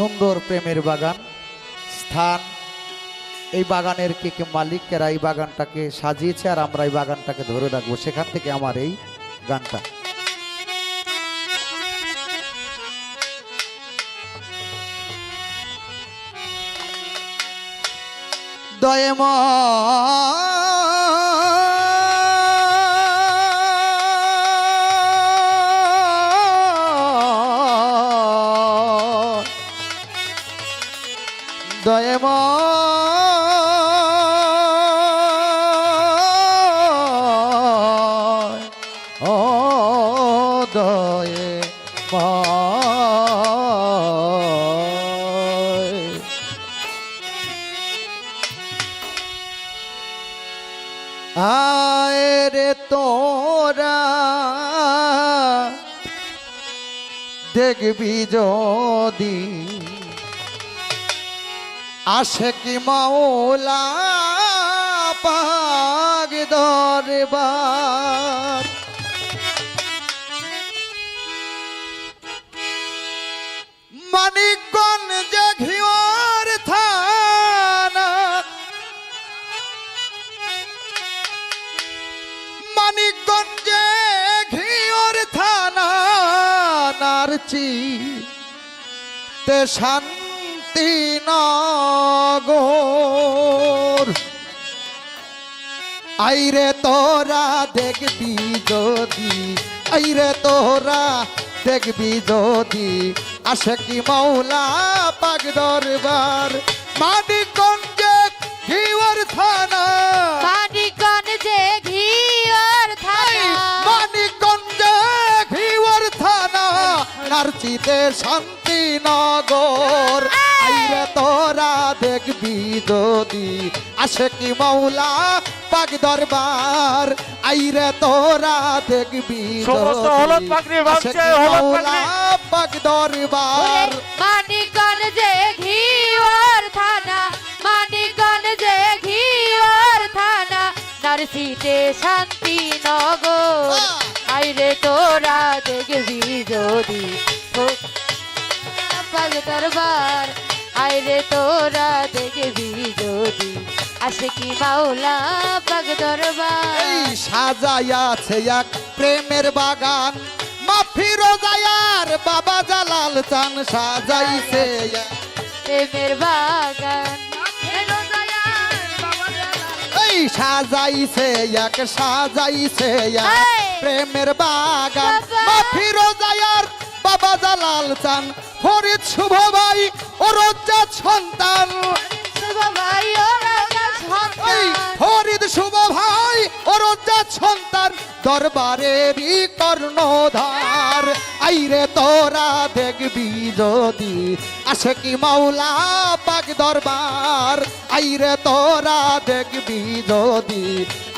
সুন্দর প্রেমের বাগান, স্থান। এই বাগানের কে কে মালিকেরা এই বাগানটাকে সাজিয়েছে আর আমরা এই বাগানটাকে ধরে রাখব। সেখান থেকে আমার এই গানটা। দয়েম দয়েম ও দয়ে আয় রে তোরা দেখবি যদি আসে কি মাওলা পাগ দরবার। মানিকগঞ্জ ঘিওর থানা। মানিকগঞ্জে ঘিওর থানা নারচি তে শান্তি নগর আইরে তোরা দেখবি যদি আইরে তোরা দেখবি যদি। আসে কি মৌলা পাগ দরবার? মানিকগঞ্জে ঘিওর থানা। মানিকগঞ্জে ঘিওর থানা। মানিকগঞ্জে ঘিওর থানা। নারচিতে শান্তি নগর। আইরে তোরা দেখবি যদি আসে কি মৌলা পাক দরবার। আইরে তোরা দেখবি সমস্ত হলুদ পাগড়ি হলুদ পাক দরবার। মানিকগঞ্জে ঘিওর থানা মানিকগঞ্জে ঘিওর থানা নারসিতে শান্তি নগর আইরে তোরা দেখবি যদি পাগ দরবার। আইরে তোরা দেখবি যদি আসে কি মাওলা পাগ দরবার। এই সাজাইয়াছে এক প্রেমের বাগান। মাফিরো যায়ার বাবা জালাল চান সাজাইছে। প্রেমের বাগান। এই সাজাইছে এক সাজাইছে এক প্রেমের বাগান। বাবা! মাফিরো যায়ার বাবা জালাল চান। ফরিদ শুভ ভাই ও রজ্জাত সন্তান। ফরিদ শুভ ভাই ও রজ্জাত সন্তান। দরবারেরই কর্ণধার। আইরে তোরা দেখবি যদি আসে কি মাওলা পাক দরবার। আইরে তোরা দেখবি যদি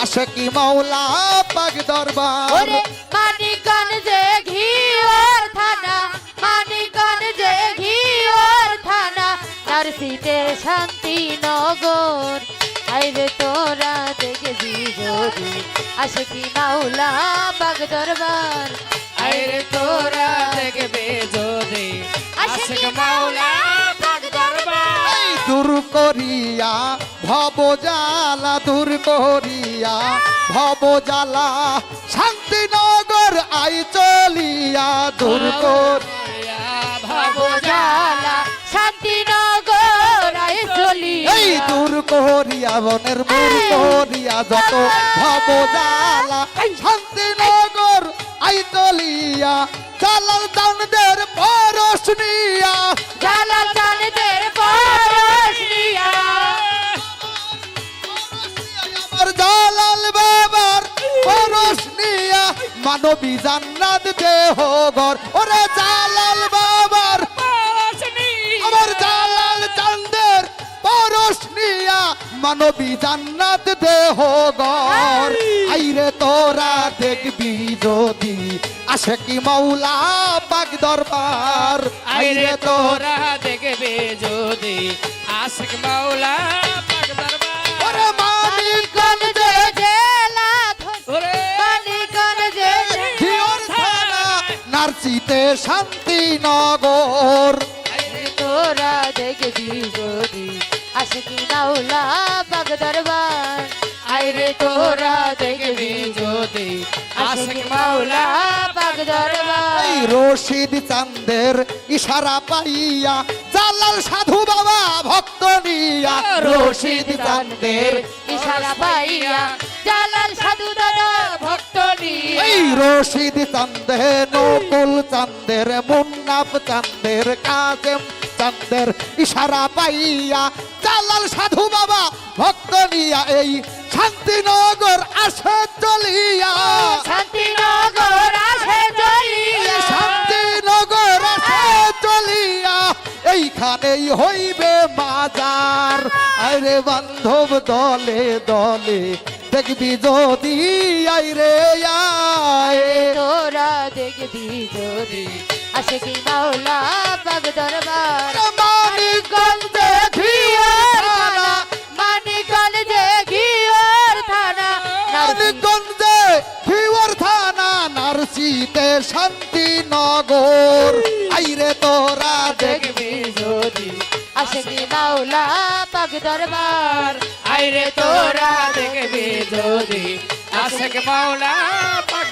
আসে কি মাওলা পাক দরবার। নগর আইরে তোরা দেখবি যদি আসে কি মাওলা বাগ দরবার। আইরে তোরা দেখবে যদি আসে কি মাওলা বাগ দরবার। দূর করিয়া ভব জ্বালা দূর করিয়া ভব জ্বালা শান্তিনগর আই চলিয়া দূর কর ভাবো জ্বালা শান্তিনগর দূর করিয়া বনের মূর করিয়া যত ভব জ্বালা শান্তিনগর আই চলিয়া চালাল দানদের পরশ নিয়া। জ্বালা চাঁদের পরশিয়া আমার জালাল বাবার পরশ নিয়া মানবী জান্নাত দেহ গর ওরে জালাল মানবী জান্নাত দেহ গর আইরে তোরা দেখবি যদি আসে কি মৌলা পাক দরবার। আইরে তোরা দেখবে যদি আশিক মাওলা পাক দরবার। ওরে ওরে থানা নারচিতে শান্তি নগর আইরে তোরা দেখবি যদি আসে কি মাওলা পাক দরবার। আইরে তোরা দেখবি যদি আশিক মাওলা পাক দরবার। এই রশিদ চান্দের ইশারা পাইয়া জালাল সাধু বাবা ভক্ত নিয়া। রশিদ চান্দের ইশারা পাইয়া জালাল সাধু দাদা ভক্ত নিয়ে। এই রশিদ চান্দে নকুল চান্দের মুন্নাফ চান্দের কাজেম চান্দের ইশারা পাইয়া জালাল সাধু বাবা ভক্ত নিয়া এই শান্তিনগর আসে চলিয়া। শান্তিনগর আসে চলিয়া। শান্তিনগর আসে চলিয়া। এইখানেই হইবে মাজার। আরে বান্ধব দলে দলে দেখবি যদি আইরে আয়। তোরা দেখবি যদি। আসে কি মাওলা পাক দরবার। মানিকগঞ্জ দেখিওর থানা। মানিকল দেখিওর থানা। মানিকগঞ্জে খিওর থানা নারসিতে শান্তিনগর। আইরে তোরা দেখবি যদি। আসে কি মাওলা পাক দরবার। আইরে তোরা দেখবি যদি। আশিক মাওলা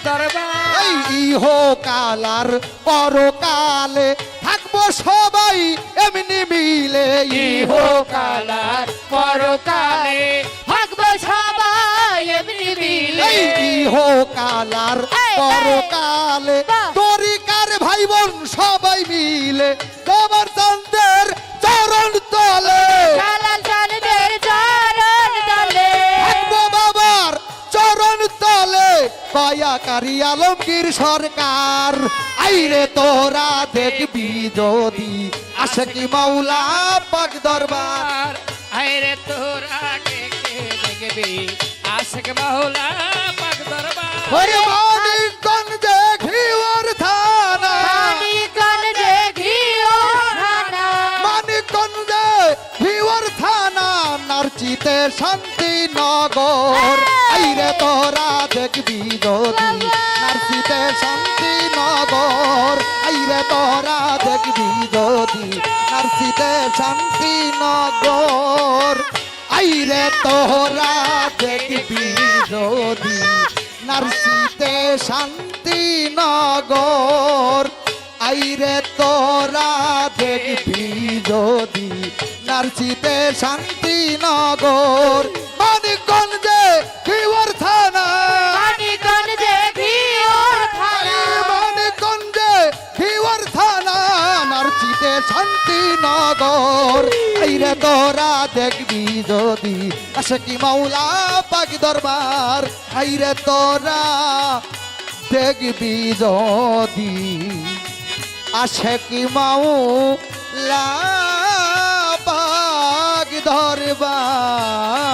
দরবার। ইহো কালার পরকালে থাকব সবাই এমনি মিলে। ইহো কালার পরকালে থাকব সবাই এমনি মিলে। ইহো কালার পরকালে তরিকার ভাই বোন সবাই মিলে। তলে কয়াকারি আলমগীর সরকার। আইরে তোরা দেখবি যদি আসে কি মাওলা পাক দরবার। আইরে তোরা দেখবি আসে কি মাওলা পাক দরবার। নারচিতে শান্তিনগর। আইরে তোরা দেখবি যদি নারচিতে শান্তিনগর। আইরে তোরা দেখবি যদি নারচিতে শান্তিনগর। আইরে তোরা দেখবি যদি শান্তি শান্তিনগর। আইরে তোরা দেখবি যদি নারচিতে শান্তিনগর মানিকগঞ্জে কিওর থানা। মানিকল দেখিওর থানা। মানিকগঞ্জে কিওর থানা নারচিতে শান্তিনগর। আইরে তোরা দেখবি যদি আসে কি মাওলা পাক দরবার। আইরে তোরা দেখবি যদি আসে কি মাও দরবার